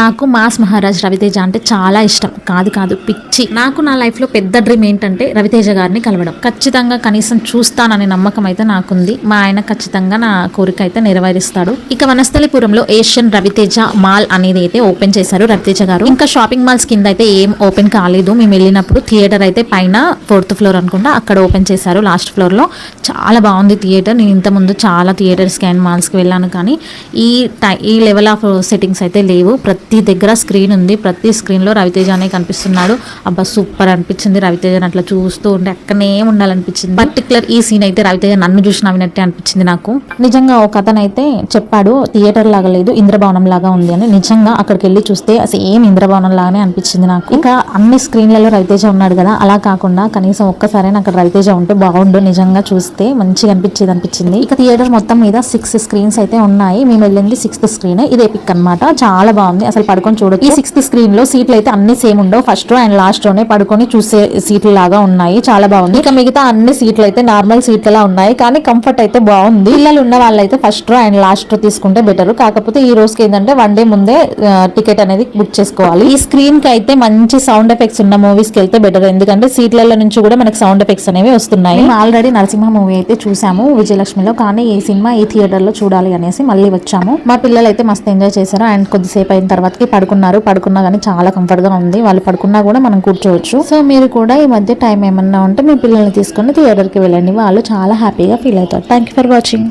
నాకు మాస్ మహారాజ్ రవితేజ అంటే చాలా ఇష్టం. కాదు కాదు పిచ్చి. నాకు నా లైఫ్లో పెద్ద డ్రీమ్ ఏంటంటే రవితేజ గారిని కలవడం. ఖచ్చితంగా కనీసం చూస్తాననే నమ్మకం అయితే నాకుంది. మా ఆయన ఖచ్చితంగా నా కోరిక అయితే నెరవేరుస్తాడు. ఇక వనస్థలిపురంలో ఏషియన్ రవితేజ మాల్ అనేది అయితే ఓపెన్ చేశారు రవితేజ గారు. ఇంకా షాపింగ్ మాల్స్ కింద అయితే ఏం ఓపెన్ కాలేదు. మేము వెళ్ళినప్పుడు థియేటర్ అయితే పైన ఫోర్త్ ఫ్లోర్ అనుకుంటా అక్కడ ఓపెన్ చేశారు లాస్ట్ ఫ్లోర్లో చాలా బాగుంది థియేటర్. నేను ఇంతకుముందు చాలా థియేటర్స్ అండ్ మాల్స్కి వెళ్ళాను కానీ ఈ టై ఈ లెవెల్ ఆఫ్ సెట్టింగ్స్ అయితే లేవు. ప్రతి ప్రతి దగ్గర స్క్రీన్ ఉంది. ప్రతి స్క్రీన్లో రవితేజ అనే కనిపిస్తున్నాడు. అబ్బా సూపర్ అనిపించింది రవితేజని అట్లా చూస్తూ ఉంటే అక్కడనే ఉండాలనిపించింది. పర్టికులర్ ఈ సీన్ అయితే రవితేజ నన్ను చూసి నవ్వినట్టే అనిపించింది నాకు. నిజంగా ఒక అతనైతే చెప్పాడు థియేటర్ లాగా లేదు ఇంద్రభవనం లాగా ఉంది అని. నిజంగా అక్కడికి వెళ్ళి చూస్తే సేమ్ ఇంద్రభవనం లాగానే అనిపించింది నాకు. ఇంకా అన్ని స్క్రీన్లలో రవితేజ ఉన్నాడు కదా అలా కాకుండా కనీసం ఒక్కసారైనా అక్కడ రవితేజ ఉంటే బాగుండు నిజంగా చూస్తే మంచిగా అనిపించేది అనిపించింది. ఇక థియేటర్ మొత్తం మీద సిక్స్ స్క్రీన్స్ అయితే ఉన్నాయి. మేము వెళ్ళింది సిక్స్త్ స్క్రీన్ ఇదే పిక్ అన్నమాట. చాలా బాగుంది. అసలు పడుకొని చూడొచ్చు. ఈ సిక్స్త్ స్క్రీన్లో సీట్లు అయితే అన్ని సేమ్ ఉండవు. ఫస్ట్ రో అండ్ లాస్ట్ రోనే పడుకొని చూసే సీట్లు లాగా ఉన్నాయి. చాలా బాగుంది. ఇక మిగతా అన్ని సీట్లు అయితే నార్మల్ సీట్ల ఉన్నాయి. కానీ కంఫర్ట్ అయితే బాగుంది. పిల్లలు ఉన్న వాళ్ళైతే ఫస్ట్ రో అండ్ లాస్ట్ రో తీసుకుంటే బెటర్ కాకపోతే ఈ రోజుకి ఏంటంటే వన్ డే ముందే టికెట్ అనేది బుక్ చేసుకోవాలి. ఈ స్క్రీన్కి అయితే మంచి సౌండ్ ఎఫెక్ట్స్ ఉన్న మూవీస్కి వెళ్తే బెటర్ ఎందుకంటే సీట్లలో నుంచి కూడా మనకి సౌండ్ ఎఫెక్ట్స్ అనేవి వస్తున్నాయి. ఆల్రెడీ నరసింహ మూవీ అయితే చూసాము విజయలక్ష్మిలో. కానీ ఈ సినిమా ఈ థియేటర్లో చూడాలి అనేసి మళ్ళీ వచ్చాము. మా పిల్లలు అయితే మస్తు ఎంజాయ్ చేశారు. అండ్ కొద్దిసేపు అయిన తర్వాతకి పడుకున్నారు. పడుకున్నా కానీ చాలా కంఫర్ట్గా ఉంది. వాళ్ళు పడుకున్నా కూడా మనం కూర్చోవచ్చు. సో మీరు కూడా ఈ మధ్య టైం ఏమన్నా ఉంటే మీ పిల్లల్ని తీసుకుని థియేటర్కి వెళ్ళండి. వాళ్ళు చాలా హ్యాపీగా ఫీల్ అవుతారు. Thank you for watching